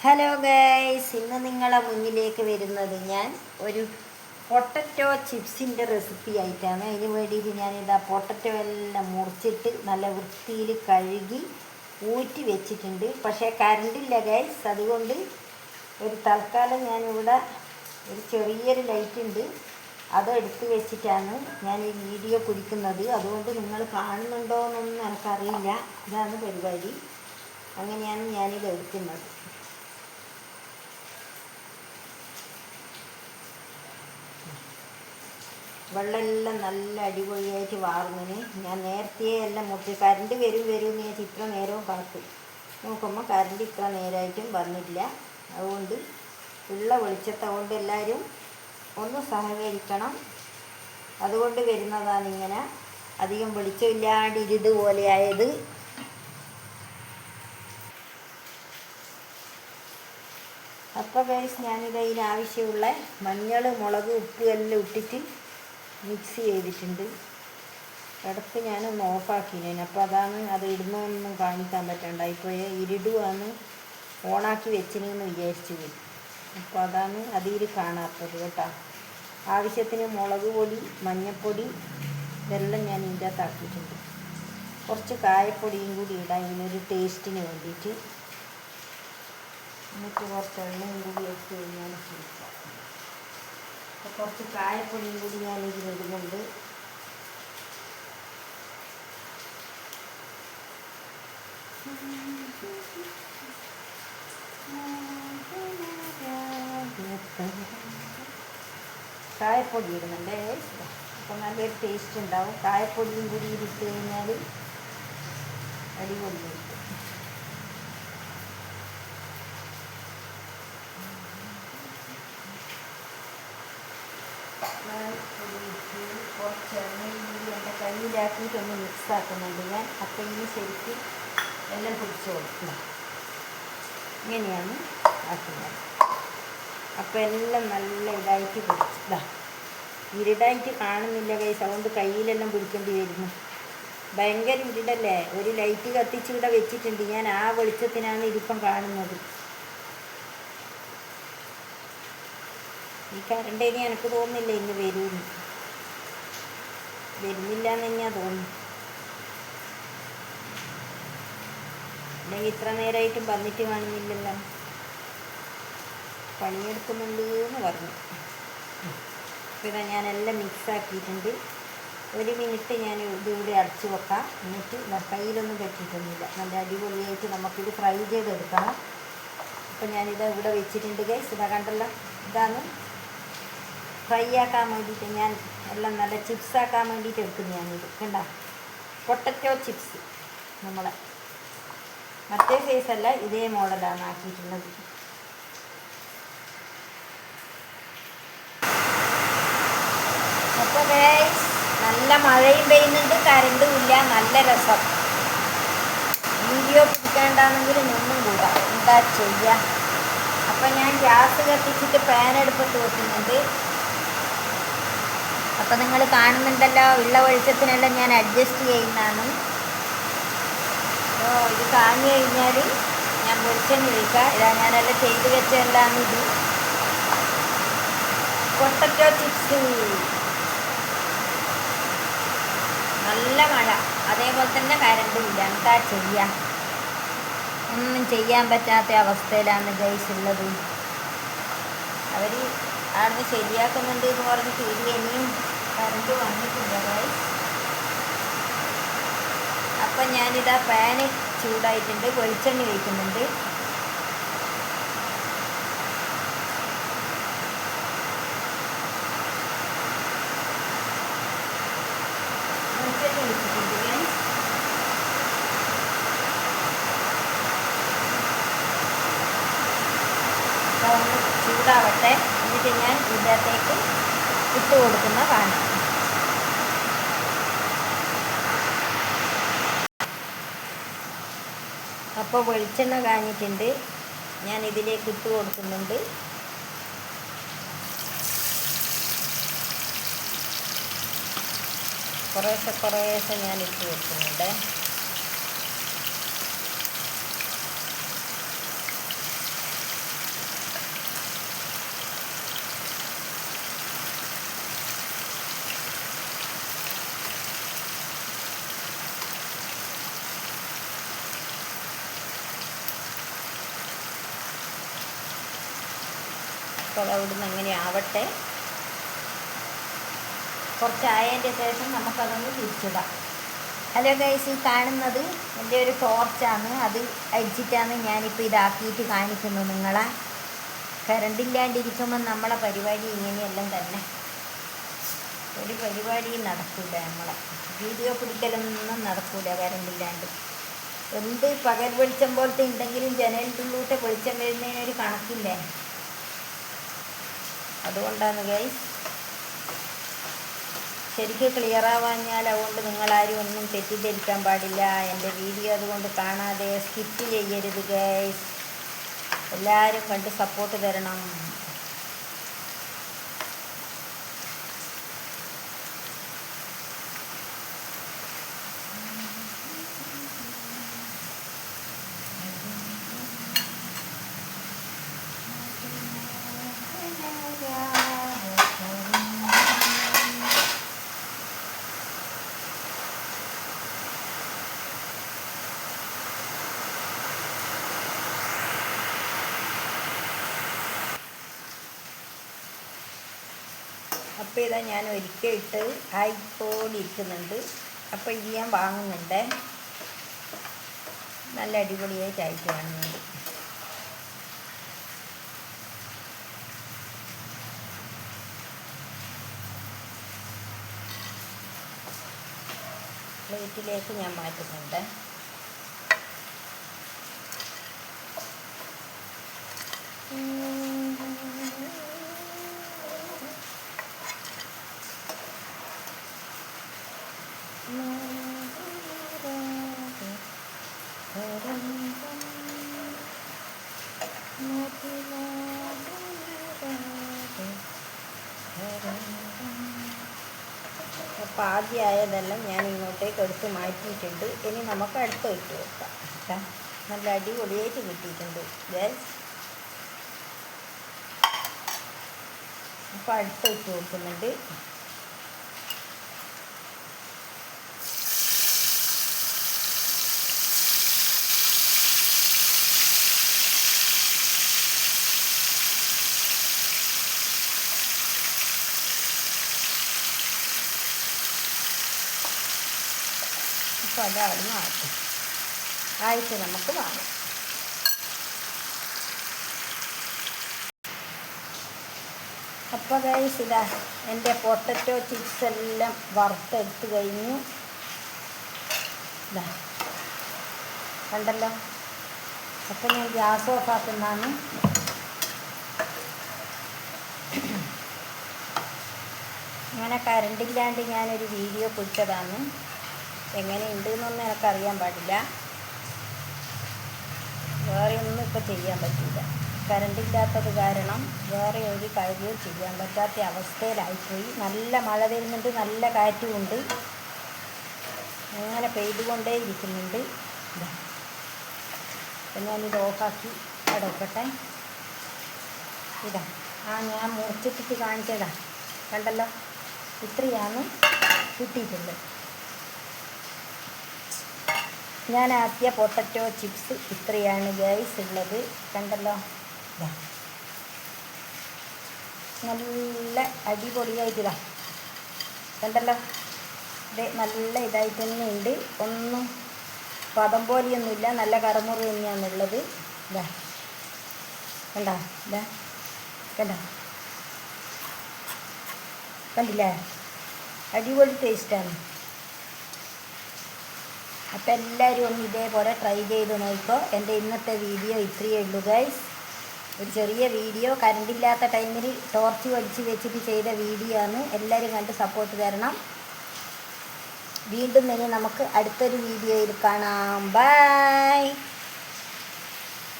Hello guys ഇന്ന് നിങ്ങളെ മുന്നിലേക്ക് വരുന്നത് ഞാൻ ഒരു പൊട്ടറ്റോ ചിപ്സിന്റെ റെസിപ്പി ആയിട്ടാണ്. അതിന് വേണ്ടിയിട്ട് ഞാനിതാ പൊട്ടറ്റോ എല്ലാം മുറിച്ചിട്ട് നല്ല വൃത്തിയിൽ കഴുകി ഊറ്റി വെച്ചിട്ടുണ്ട്. പക്ഷേ കരണ്ടില്ല ഗൈസ് അതുകൊണ്ട് ഒരു തൽക്കാലം ഞാനിവിടെ ഒരു ചെറിയൊരു ലൈറ്റ് ഉണ്ട്. അത് എടുത്ത് വെച്ചിട്ടാണ് ഞാൻ ഈ വീഡിയോ കുടിക്കുന്നത്. അതുകൊണ്ട് നിങ്ങൾ കാണുന്നുണ്ടോ എന്നൊന്നും എനിക്കറിയില്ല. ഇതാണ് പരിപാടി. അങ്ങനെയാണ് ഞാനിത് എടുക്കുന്നത്. വെള്ളമെല്ലാം നല്ല അടിപൊളിയായിട്ട് വാർന്നിന്. ഞാൻ നേരത്തെ എല്ലാം മുട്ടി കറണ്ട് വരും വരും എന്ന് ഞാൻ ഇത്ര നേരവും കണക്ക് നോക്കുമ്പോൾ കറണ്ട് ഇത്ര നേരമായിട്ടും വന്നില്ല. അതുകൊണ്ട് ഉള്ള വെളിച്ചത്തെ കൊണ്ട് എല്ലാവരും ഒന്ന് സഹകരിക്കണം. അതുകൊണ്ട് വരുന്നതാണ് ഇങ്ങനെ. അധികം വെളിച്ചമില്ലാണ്ട് ഇരുത് പോലെയായത് അപ്പോൾ ഗൈസ് ഞാനിത് അതിനാവശ്യമുള്ള മഞ്ഞൾ മുളക് ഉപ്പ് എല്ലാം ഇട്ടിട്ട് മിക്സ് ചെയ്തിട്ടുണ്ട്. ഇടയ്ക്ക് ഞാനൊന്ന് ഞാൻ. അപ്പോൾ അതാണ് അത് ഇടുന്നൊന്നും കാണിക്കാൻ പറ്റണ്ടായിപ്പോയ ഇരുടുവാന്ന് ഓണാക്കി വെച്ചിനെന്ന് വിചാരിച്ചു പോയി അപ്പോൾ അതാണ് അതിൽ കാണാത്തത് കേട്ടോ. ആവശ്യത്തിന് മുളക് പൊടി മഞ്ഞൾപ്പൊടി ഇതെല്ലാം ഞാൻ ഇതിന്റെ അകത്താക്കിയിട്ടുണ്ട് കുറച്ച് കായപ്പൊടിയും കൂടി ഇടാം ഇതിനൊരു ടേസ്റ്റിന് വേണ്ടിയിട്ട്. എന്നിട്ട് കുറച്ച് എണ്ണയും കൂടി ഇട്ട് കഴിഞ്ഞാൽ കുറച്ച് കായപ്പൊടിയും കൂടി ഞാൻ ഇതിലിടുന്നുണ്ട് കായപ്പൊടി ഇടുന്നുണ്ട്. അപ്പം നല്ലൊരു ടേസ്റ്റ് ഉണ്ടാവും. കായപ്പൊടിയും കൂടി ഇട്ട് കഴിഞ്ഞാൽ അടിപൊളിയായിരിക്കും. കൂടി എന്റെ കയ്യിലാക്കിയിട്ടൊന്ന് മിക്സ് ആക്കുന്നുണ്ട് ഞാൻ. അപ്പം ഇനി ശരിക്കും എല്ലാം പിടിച്ചു കൊടുക്കുന്നു ഇങ്ങനെയാണ് ആക്കുന്നത്. അപ്പം എല്ലാം നല്ല ഇതായിട്ട് പിടിച്ചതാ ഇരുടായിട്ട് കാണുന്നില്ല കൈ സൗണ്ട് കയ്യിലെല്ലാം പിടിക്കേണ്ടി വരുന്നു. ഭയങ്കര ഇരുടല്ലേ? ഒരു ലൈറ്റ് കത്തിച്ച് ഇവിടെ വെച്ചിട്ടുണ്ട്. ഞാൻ ആ വെളിച്ചത്തിനാണ് ഇതിപ്പം കാണുന്നത്. ഈ കരണ്ടേനി എനിക്ക് തോന്നുന്നില്ല ഇന്ന് വരുമെന്ന്. വരുന്നില്ല എന്ന് തന്നെയാ തോന്നുന്നു. അല്ലെങ്കിൽ ഇത്ര നേരമായിട്ടും വന്നിട്ട് കാണുന്നില്ലല്ലോ പണിയെടുക്കുന്നുണ്ട് എന്ന് പറഞ്ഞു. അപ്പോൾ ഇതാ ഞാനെല്ലാം മിക്സ് ആക്കിയിട്ടുണ്ട് ഒരു മിനിറ്റ് ഞാൻ ഇതിവിടെ അടച്ച് വെക്കാം. എന്നിട്ട് കയ്യിലൊന്നും പറ്റിയിട്ടൊന്നുമില്ല. നല്ല അടിപൊളിയായിട്ട് നമുക്കിത് ഫ്രൈ ചെയ്തെടുക്കണം. അപ്പോൾ ഞാനിത് ഇവിടെ വെച്ചിട്ടുണ്ട് ഗൈസ് ഇതാ കണ്ടല്ലോ? ഇതാണ് ഫ്രൈ ആക്കാൻ വേണ്ടിയിട്ട് ഞാൻ എല്ലാം നല്ല ചിപ്സ് ആക്കാൻ വേണ്ടിയിട്ട് എടുക്കുന്നു ഞാനിത്. കണ്ട? പൊട്ടറ്റോ ചിപ്സ് നമ്മളെ. മറ്റേ സൈസ് അല്ല ഇതേ മോഡലാണ് ആക്കിയിട്ടുള്ളത്. അപ്പോൾ നല്ല മഴയും പെയ്യുന്നുണ്ട് കരണ്ടും ഇല്ല നല്ല രസം. വീഡിയോ പിടിക്കേണ്ടാണെങ്കിൽ നിന്നും കൂടാ. എന്താ ചെയ്യുക അപ്പം ഞാൻ ഗ്യാസ് കത്തിച്ചിട്ട് പാൻ എടുപ്പത്ത് അപ്പം നിങ്ങൾ കാണുന്നുണ്ടല്ലോ ഉള്ള വെളിച്ചത്തിനെല്ലാം ഞാൻ അഡ്ജസ്റ്റ് ചെയ്യുന്നതാണ്. അപ്പോൾ ഇത് കാഞ്ഞു കഴിഞ്ഞാൽ ഞാൻ വെളിച്ചെണ്ണ ഒഴിക്കാം ഇതാ ഞാനെല്ലാം ചെയ്ത് വെച്ചതെല്ലാം ഇത്. Potato chips. നല്ല മഴ. അതേപോലെ തന്നെ കരണ്ടും ഇല്ല. എന്താ ചെയ്യാം? ഒന്നും ചെയ്യാൻ പറ്റാത്ത അവസ്ഥയിലാണ് ഗൈസ് ഉള്ളത്. അവർ അവിടുന്ന് ശരിയാക്കുന്നുണ്ട് എന്ന് പറഞ്ഞ് ഇത് ഇനിയും കറണ്ട് വന്നിട്ടില്ല ഗൈസ് അപ്പം ഞാനിതാ പാന് ചൂടായിട്ടുണ്ട് വെളിച്ചെണ്ണ ഒഴിക്കുന്നുണ്ട് വെളിച്ചെണ്ണ ഒഴിച്ചിട്ടുണ്ട് ഗൈസ് അപ്പോൾ ഒന്ന് ചൂടാവട്ടെ എന്നിട്ട് ഞാൻ ഇതിനകത്തേക്ക് ഇട്ട് കൊടുക്കുന്ന കാണാം അപ്പോൾ വെളിച്ചെണ്ണ കാഞ്ഞിട്ടുണ്ട്. ഞാൻ ഇതിലേക്ക് ഇട്ട് കൊടുക്കുന്നുണ്ട്. കുറേശ്ശെ കുറേശ്ശെ ഞാൻ ഇട്ട് കൊടുക്കുന്നുണ്ട്. അപ്പോൾ അവിടുന്ന് അങ്ങനെ ആവട്ടെ. കുറച്ചായതിന്റെ ശേഷം നമുക്കതൊന്ന് തിരിച്ചിടാം. ഹലോ ഗൈസ് ഈ കാണുന്നത് എന്റെ ഒരു ടോർച്ചാണ്. അത് അടിച്ചിട്ടാണ് ഞാനിപ്പോൾ ഇതാക്കിയിട്ട് കാണിക്കുന്നത് നിങ്ങളെ. കരണ്ടില്ലാണ്ടിരിക്കുമ്പോൾ നമ്മളെ പരിപാടി ഇങ്ങനെയെല്ലാം തന്നെ. ഒരു പരിപാടിയും നടക്കൂല നമ്മളെ. വീഡിയോ പിടിക്കലൊന്നും നടക്കൂല കരണ്ടില്ലാണ്ട് എന്ത് പകൽ വെളിച്ചം പോലത്തെ ഉണ്ടെങ്കിലും ജനലിന്റെ ഉള്ളിലൂടെ വെളിച്ചം വരുന്നതിനൊരു കണക്കില്ലേ? അതുകൊണ്ടാണ് ഗൈസ് ശരിക്കും ക്ലിയർ ആവാഞ്ഞാൽ അതുകൊണ്ട് നിങ്ങളാരും ഒന്നും തെറ്റിദ്ധരിക്കാൻ പാടില്ല. എന്റെ വീഡിയോ അതുകൊണ്ട് കാണാതെ സ്കിപ്പ് ചെയ്യരുത് ഗൈസ് എല്ലാവരും കണ്ട് സപ്പോർട്ട് തരണം. അപ്പോൾ ഇതാ ഞാൻ ഒരിക്കൽ ഇട്ട് ആയിക്കോടിയിരിക്കുന്നുണ്ട് അപ്പോൾ ഇത് ഞാൻ വാങ്ങുന്നുണ്ട്. നല്ല അടിപൊളിയായിട്ട് ആയിട്ട് വാങ്ങുന്നുണ്ട്. പ്ലേറ്റിലേക്ക് ഞാൻ മാറ്റുന്നുണ്ട്. അപ്പോൾ ആദ്യമായതെല്ലാം ഞാൻ ഇങ്ങോട്ടേക്ക് എടുത്ത് മാറ്റിയിട്ടുണ്ട്. ഇനി നമുക്ക് അടുത്ത് ഇട്ട് വെക്കാം. നല്ല അടിപൊളിയായിട്ട് കിട്ടിയിട്ടുണ്ട്. ഗൈസ് അപ്പോൾ അടുത്ത് ഇട്ട് കൊടുക്കുന്നുണ്ട് അപ്പോൾ അത് അവിടെ നിന്ന് ആയിട്ട് ആയിട്ട് നമുക്ക് വാങ്ങാം. അപ്പോൾ ഗൈസ് ഇതാ എന്റെ പൊട്ടറ്റോ ചിപ്സ് എല്ലാം വറുത്തെടുത്ത് കഴിഞ്ഞു. ഇതാ കണ്ടല്ലോ? അപ്പം ഞാൻ ഗ്യാസ് ഓഫ് ആക്കുന്നതാണ്. അങ്ങനെ കരണ്ടില്ലാണ്ട് ഞാനൊരു വീഡിയോ പിടിച്ചതാണ്. എങ്ങനെയുണ്ട് എന്നൊന്നും എനിക്കറിയാൻ പാടില്ല. വേറെ ഒന്നും ഇപ്പോൾ ചെയ്യാൻ പറ്റില്ല. കറണ്ട് ഇല്ലാത്തത് കാരണം വേറെ ഒരു കാര്യവും ചെയ്യാൻ പറ്റാത്ത അവസ്ഥയിലായിപ്പോയി. നല്ല മഴ വരുന്നുണ്ട് നല്ല കാറ്റുമുണ്ട് അങ്ങനെ പെയ്തുകൊണ്ടേ ഇരിക്കുന്നുണ്ട് അപ്പം ഞാനിത് ഓഫാക്കി അടക്കട്ടെ ഇതാ. ആ ഞാൻ മുറിച്ചിട്ടിട്ട് കാണിച്ചതാ. കണ്ടല്ലോ? ഇത്രയാണ് കിട്ടിയിട്ടുള്ളത്. ഞാൻ ആക്കിയ പൊട്ടറ്റോ ചിപ്സ് ഇത്രയാണ് ഗൈസ് ഉള്ളത് കണ്ടല്ലോ നല്ല അടിപൊളിയായിട്ടിതാ. കണ്ടല്ലോ? ഇത് നല്ല ഇതായിട്ട് തന്നെ ഉണ്ട് ഒന്നും പദം പോലെയൊന്നുമില്ല നല്ല കറമുറി തന്നെയാണുള്ളത്. ഇതാ കണ്ട? ഇതാ കണ്ട? കണ്ടില്ലേ? അടിപൊളി ടേസ്റ്റാണ്. അപ്പം എല്ലാവരും ഒന്ന് ഇതേപോലെ ട്രൈ ചെയ്ത് നോക്കിക്കോ എന്റെ ഇന്നത്തെ വീഡിയോ ഇത്രയേ ഉള്ളൂ ഗൈസ് ഒരു ചെറിയ വീഡിയോ കറണ്ടില്ലാത്ത ടൈമിൽ ടോർച്ച് വലിച്ച് വെച്ചിട്ട് ചെയ്ത വീഡിയോ ആണ്. എല്ലാവരും കണ്ട് സപ്പോർട്ട് തരണം. വീണ്ടും ഇനി നമുക്ക് അടുത്തൊരു വീഡിയോയിൽ കാണാം. ബൈ